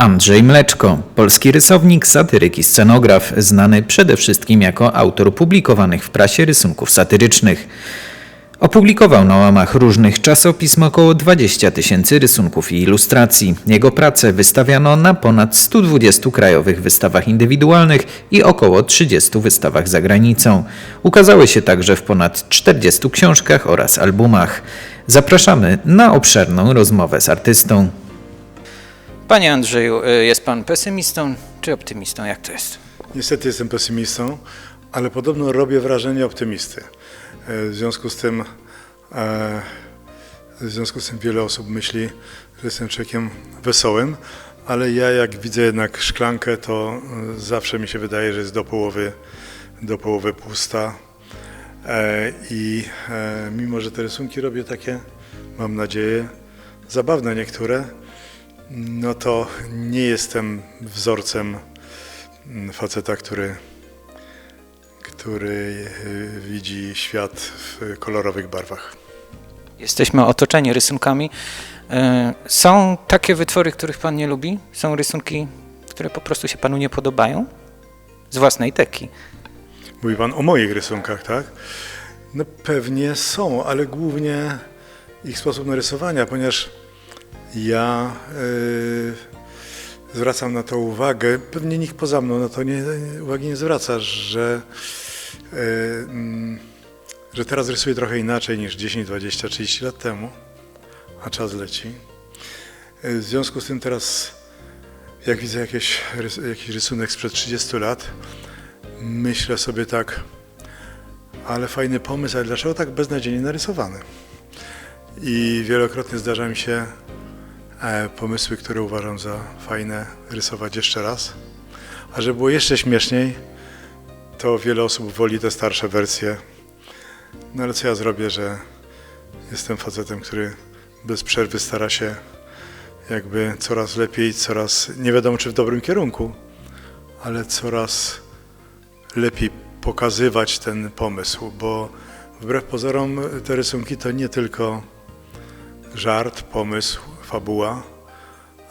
Andrzej Mleczko, polski rysownik, satyryk i scenograf, znany przede wszystkim jako autor publikowanych w prasie rysunków satyrycznych. Opublikował na łamach różnych czasopism około 20 tysięcy rysunków i ilustracji. Jego prace wystawiano na ponad 120 krajowych wystawach indywidualnych i około 30 wystawach za granicą. Ukazały się także w ponad 40 książkach oraz albumach. Zapraszamy na obszerną rozmowę z artystą. Panie Andrzeju, y, jest pan pesymistą czy optymistą? Jak to jest? Niestety jestem pesymistą, ale podobno robię wrażenie optymisty. E, W związku z tym, e, w związku z tym wiele osób myśli, że jestem człowiekiem wesołym, ale ja jak widzę jednak szklankę, to e, zawsze mi się wydaje, że jest do połowy, do połowy pusta. I mimo, że te rysunki robię takie, mam nadzieję, zabawne niektóre, no to nie jestem wzorcem faceta, który, który e, widzi świat w kolorowych barwach. Jesteśmy otoczeni rysunkami. Y, Są takie wytwory, których pan nie lubi? Są rysunki, które po prostu się panu nie podobają? Z własnej teki. Mówi pan o moich rysunkach, tak? No pewnie są, ale głównie ich sposób narysowania, ponieważ ja e, zwracam na to uwagę, pewnie nikt poza mną na to nie, uwagi nie zwraca, że, e, mm, że teraz rysuję trochę inaczej niż 10, 20, 30 lat temu, a czas leci. E, W związku z tym teraz, jak widzę jakieś, jakiś rysunek sprzed 30 lat, myślę sobie tak, ale fajny pomysł, ale dlaczego tak beznadziejnie narysowany? I wielokrotnie zdarza mi się pomysły, które uważam za fajne, rysować jeszcze raz. A żeby było jeszcze śmieszniej, to wiele osób woli te starsze wersje. No ale co ja zrobię, że jestem facetem, który bez przerwy stara się jakby coraz lepiej, coraz, nie wiadomo czy w dobrym kierunku, ale coraz lepiej pokazywać ten pomysł, bo wbrew pozorom te rysunki to nie tylko żart, pomysł, fabuła,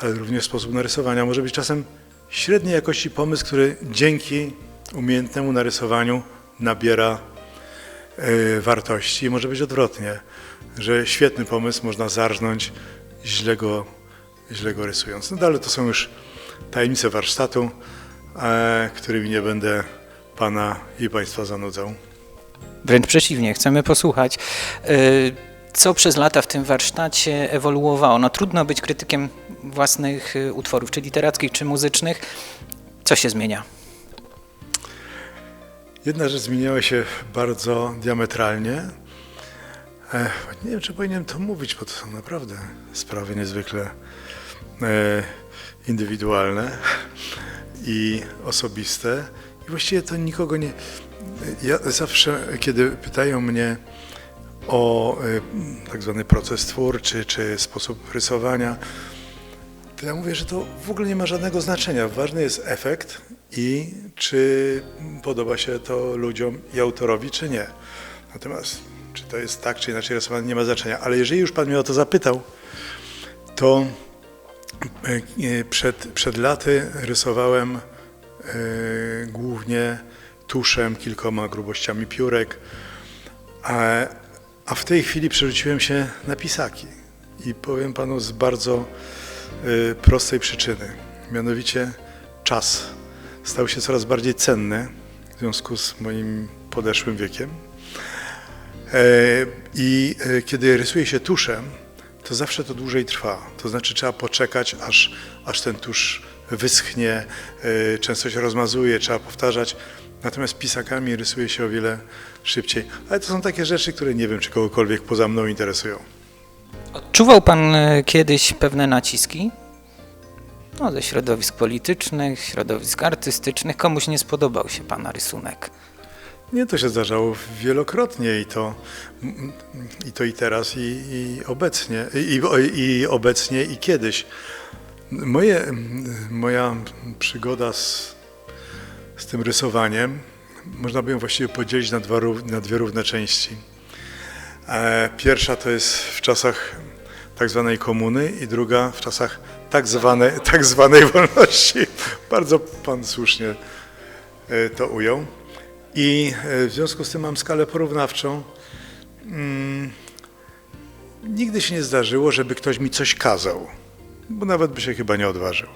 ale również sposób narysowania. Może być czasem średniej jakości pomysł, który dzięki umiejętnemu narysowaniu nabiera e, wartości. I może być odwrotnie, że świetny pomysł można zarżnąć źle go, źle go rysując. No ale to są już tajemnice warsztatu, e, którymi nie będę Pana i Państwa zanudzał. Wręcz przeciwnie, chcemy posłuchać. y, Co przez lata w tym warsztacie ewoluowało? No trudno być krytykiem własnych y, utworów, czy literackich, czy muzycznych. Co się zmienia? Jedna rzecz zmieniała się bardzo diametralnie. E, nie wiem, czy powinienem to mówić, bo to są naprawdę sprawy niezwykle e, indywidualne i osobiste. I właściwie to nikogo nie. Ja zawsze, kiedy pytają mnie o e, tak zwany proces twórczy czy sposób rysowania, to ja mówię, że to w ogóle nie ma żadnego znaczenia. Ważny jest efekt i czy podoba się to ludziom i autorowi, czy nie. Natomiast czy to jest tak, czy inaczej rysowane, nie ma znaczenia. Ale jeżeli już Pan mnie o to zapytał, to e, e, przed, przed laty rysowałem głównie tuszem, kilkoma grubościami piórek, a, w tej chwili przerzuciłem się na pisaki. I powiem Panu z bardzo y, prostej przyczyny. Mianowicie czas stał się coraz bardziej cenny w związku z moim podeszłym wiekiem. E, I e, kiedy rysuje się tuszem, to zawsze to dłużej trwa. To znaczy trzeba poczekać, aż, aż ten tusz wyschnie, e, często się rozmazuje, trzeba powtarzać. Natomiast pisakami rysuje się o wiele szybciej. Ale to są takie rzeczy, które nie wiem, czy kogokolwiek poza mną interesują. Odczuwał pan y, kiedyś pewne naciski? No, ze środowisk politycznych, środowisk artystycznych. Komuś nie spodobał się pana rysunek. Nie, to się zdarzało wielokrotnie i to i, to i teraz, i, i obecnie, i, i, i obecnie, i kiedyś. Moje, moja przygoda z, z tym rysowaniem, można by ją właściwie podzielić na, dwa, na dwie równe części. E, Pierwsza to jest w czasach tak zwanej komuny i druga w czasach tak, zwane, tak zwanej wolności. Bardzo pan słusznie e, to ujął. I e, w związku z tym mam skalę porównawczą. Mm, Nigdy się nie zdarzyło, żeby ktoś mi coś kazał, bo nawet by się chyba nie odważył.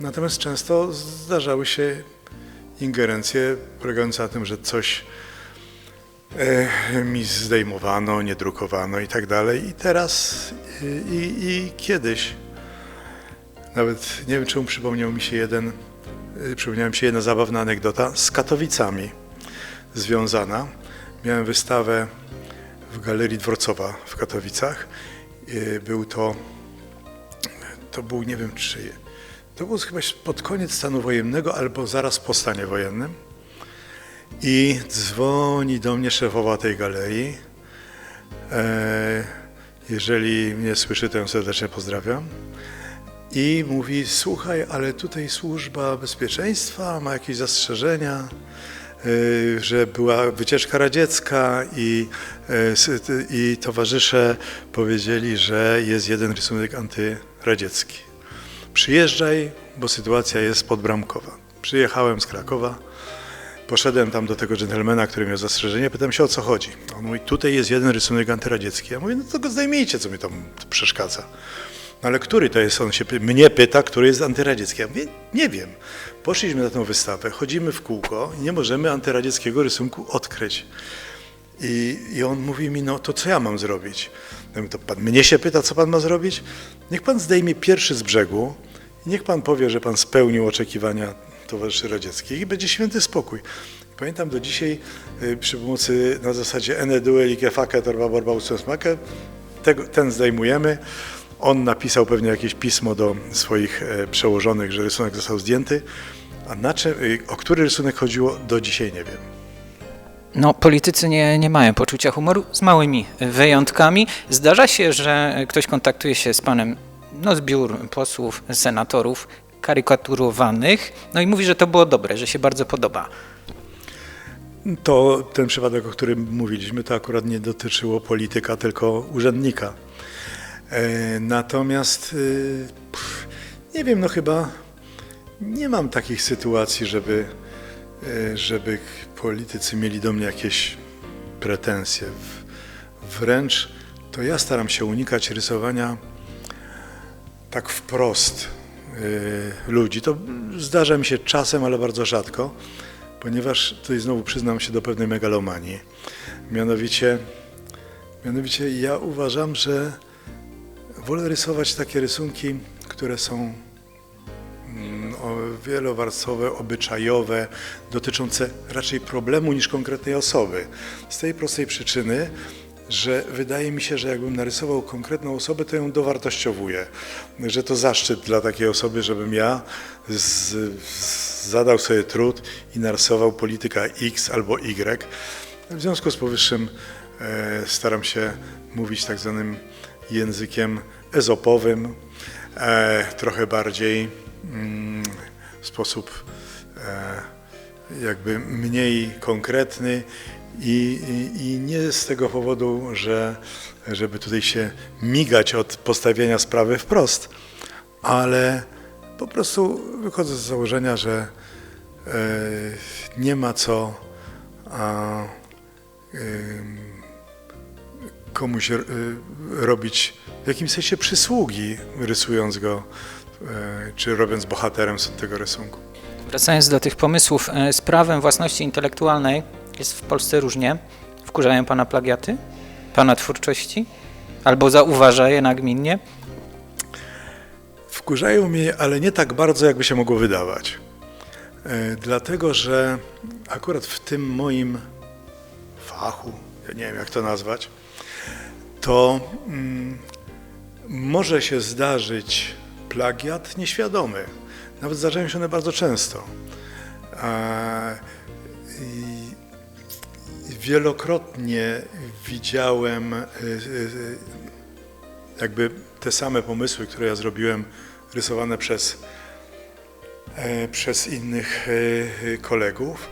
Natomiast często zdarzały się ingerencje polegające na tym, że coś e, mi zdejmowano, nie drukowano i tak dalej. I teraz i, i, i kiedyś, nawet nie wiem, czemu przypomniał mi się jeden, y, przypomniała mi się jedna zabawna anegdota z Katowicami związana. Miałem wystawę w Galerii Dworcowa w Katowicach. Był to, to był, nie wiem czy, to był chyba pod koniec stanu wojennego albo zaraz po stanie wojennym. I dzwoni do mnie szefowa tej galerii. E, jeżeli mnie słyszy, to ją serdecznie pozdrawiam. I mówi, słuchaj, ale tutaj służba bezpieczeństwa ma jakieś zastrzeżenia, y, że była wycieczka radziecka i, ty- i towarzysze powiedzieli, że jest jeden rysunek antyradziecki. Przyjeżdżaj, bo sytuacja jest podbramkowa. Przyjechałem z Krakowa, poszedłem tam do tego dżentelmena, który miał zastrzeżenie, pytam się o co chodzi. On mówi, tutaj jest jeden rysunek antyradziecki. Ja mówię, no to go zdejmijcie, co mi tam przeszkadza. No ale który to jest? On się mnie pyta, który jest antyradziecki. Ja mówię, nie wiem. Poszliśmy na tę wystawę, chodzimy w kółko i nie możemy antyradzieckiego rysunku odkryć. I, I on mówi mi, no to co ja mam zrobić? Ja mówię, to pan mnie się pyta, co pan ma zrobić? Niech pan zdejmie pierwszy z brzegu niech pan powie, że pan spełnił oczekiwania towarzyszy radzieckich i będzie święty spokój. Pamiętam do dzisiaj y, przy pomocy na zasadzie ene due like fake torba borba usensmake, tego, ten zdejmujemy. On napisał pewnie jakieś pismo do swoich e, przełożonych, że rysunek został zdjęty. A na czym, y, o który rysunek chodziło, do dzisiaj nie wiem. No, politycy nie, nie mają poczucia humoru, z małymi wyjątkami. Zdarza się, że ktoś kontaktuje się z panem no, z biur posłów, senatorów karykaturowanych, no i mówi, że to było dobre, że się bardzo podoba. To ten przypadek, o którym mówiliśmy, to akurat nie dotyczyło polityka, tylko urzędnika. E, Natomiast pff, nie wiem, no chyba nie mam takich sytuacji, żeby, e, żeby politycy mieli do mnie jakieś pretensje. Wręcz to ja staram się unikać rysowania tak wprost y, ludzi. To zdarza mi się czasem, ale bardzo rzadko, ponieważ tutaj znowu przyznam się do pewnej megalomanii. Mianowicie, mianowicie ja uważam, że wolę rysować takie rysunki, które są mm, wielowarstwowe, obyczajowe, dotyczące raczej problemu niż konkretnej osoby. Z tej prostej przyczyny, że wydaje mi się, że jakbym narysował konkretną osobę, to ją dowartościowuję. Że to zaszczyt dla takiej osoby, żebym ja z, z, zadał sobie trud i narysował polityka X albo Y. W związku z powyższym e, staram się mówić tak zwanym językiem ezopowym, e, trochę bardziej mm, w sposób e, jakby mniej konkretny i, i, nie z tego powodu, że żeby tutaj się migać od postawienia sprawy wprost, ale po prostu wychodzę z założenia, że e, nie ma co a, komuś y, robić w jakimś sensie przysługi, rysując go, e, czy robiąc bohaterem tego rysunku. Wracając do tych pomysłów, e, z prawem własności intelektualnej jest w Polsce różnie. Wkurzają pana plagiaty, pana twórczości? Albo zauważa je nagminnie? Wkurzają mnie, ale nie tak bardzo, jakby się mogło wydawać. E, Dlatego, że akurat w tym moim fachu, ja nie wiem jak to nazwać, to mm, może się zdarzyć plagiat nieświadomy. Nawet zdarzają się one bardzo często. E, Wielokrotnie widziałem y, y, y, jakby te same pomysły, które ja zrobiłem, rysowane przez, e, przez innych e, e, kolegów,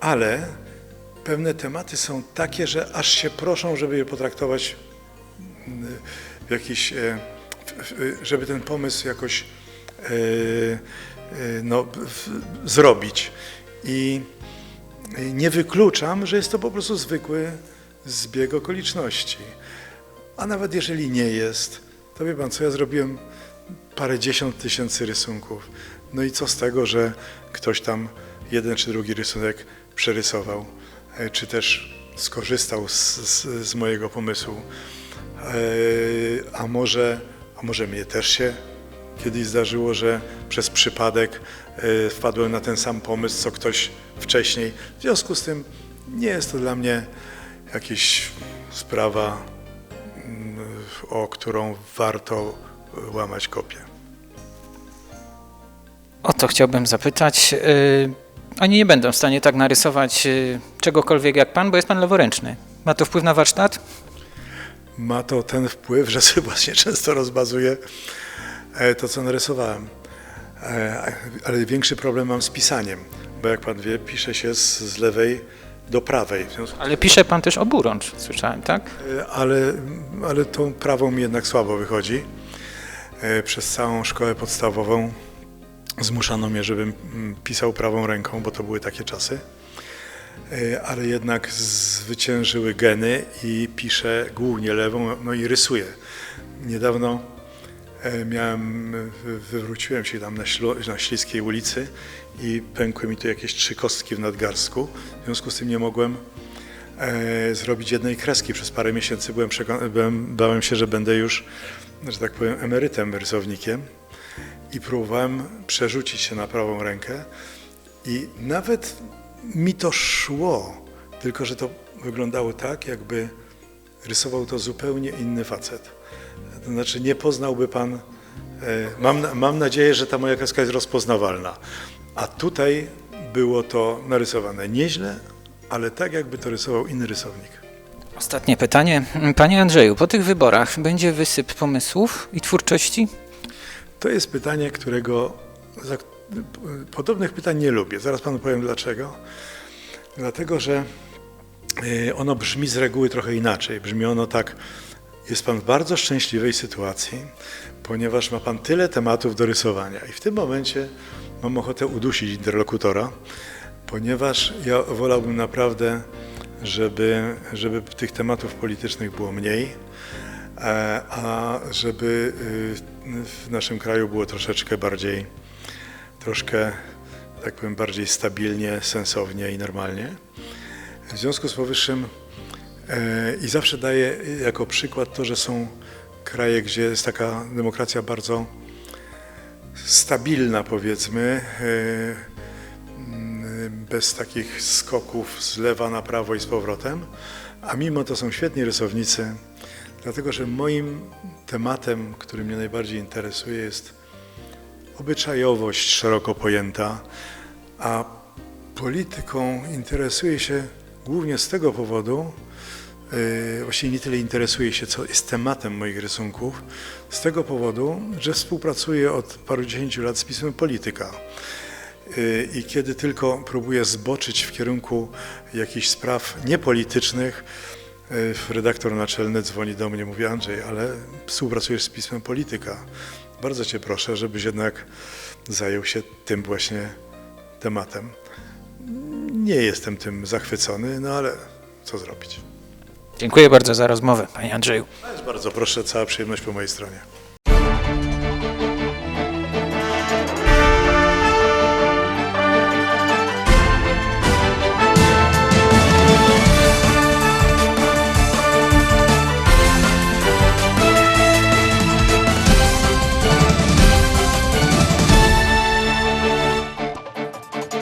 ale pewne tematy są takie, że aż się proszą, żeby je potraktować w jakiś e, żeby ten pomysł jakoś e, e, no, zrobić. I nie wykluczam, że jest to po prostu zwykły zbieg okoliczności. A nawet jeżeli nie jest, to wie pan co, ja zrobiłem parę dziesiąt tysięcy rysunków. No i co z tego, że ktoś tam jeden czy drugi rysunek przerysował, e, czy też skorzystał z, z, z mojego pomysłu. E, A może, a może mnie też się kiedyś zdarzyło, że przez przypadek e, wpadłem na ten sam pomysł, co ktoś wcześniej. W związku z tym nie jest to dla mnie jakaś sprawa, mm, o którą warto łamać kopię. O to chciałbym zapytać. Y, Oni nie będą w stanie tak narysować y, czegokolwiek jak pan, bo jest pan leworęczny. Ma to wpływ na warsztat? Ma to ten wpływ, że sobie właśnie często rozbazuję to, co narysowałem. E, Ale większy problem mam z pisaniem, bo jak pan wie, pisze się z, z lewej do prawej. Ale pisze pan też oburącz, słyszałem, tak? E, ale, ale tą prawą mi jednak słabo wychodzi. E, Przez całą szkołę podstawową zmuszano mnie, żebym mm, pisał prawą ręką, bo to były takie czasy. E, Ale jednak zwyciężyły geny i piszę głównie lewą, no i rysuję. Niedawno e, miałem, wy- wywróciłem się tam na, na Śliskiej ulicy i pękły mi tu jakieś trzy kostki w nadgarstku. W związku z tym nie mogłem e, zrobić jednej kreski. Przez parę miesięcy byłem byłem, bałem się, że będę już, że tak powiem, emerytem rysownikiem i próbowałem przerzucić się na prawą rękę i nawet mi to szło, tylko że to wyglądało tak, jakby rysował to zupełnie inny facet. To znaczy nie poznałby pan, e, mam, mam nadzieję, że ta moja kreska jest rozpoznawalna, a tutaj było to narysowane nieźle, ale tak jakby to rysował inny rysownik. Ostatnie pytanie. Panie Andrzeju, po tych wyborach będzie wysyp pomysłów i twórczości? To jest pytanie, którego podobnych pytań nie lubię. Zaraz panu powiem dlaczego. Dlatego, że y, ono brzmi z reguły trochę inaczej. Brzmi ono tak, jest pan w bardzo szczęśliwej sytuacji, ponieważ ma pan tyle tematów do rysowania. I w tym momencie mam ochotę udusić interlokutora, ponieważ ja wolałbym naprawdę, żeby, żeby tych tematów politycznych było mniej, e, a żeby y, w naszym kraju było troszeczkę bardziej, troszkę, tak powiem, bardziej stabilnie, sensownie i normalnie. W związku z powyższym i zawsze daję jako przykład to, że są kraje, gdzie jest taka demokracja bardzo stabilna, powiedzmy, e, bez takich skoków z lewa na prawo i z powrotem, a mimo to są świetni rysownicy, dlatego że moim tematem, który mnie najbardziej interesuje, jest obyczajowość szeroko pojęta, a polityką interesuję się głównie z tego powodu, właściwie nie tyle interesuję się, co jest tematem moich rysunków, z tego powodu, że współpracuję od paru dziesięciu lat z pismem Polityka. Yy, I kiedy tylko próbuję zboczyć w kierunku jakichś spraw niepolitycznych, yy, redaktor naczelny dzwoni do mnie, mówi Andrzej, ale współpracujesz z pismem Polityka. Bardzo Cię proszę, żebyś jednak zajął się tym właśnie tematem. Nie jestem tym zachwycony, no ale co zrobić? Dziękuję bardzo za rozmowę, panie Andrzeju. Bardzo proszę, cała przyjemność po mojej stronie.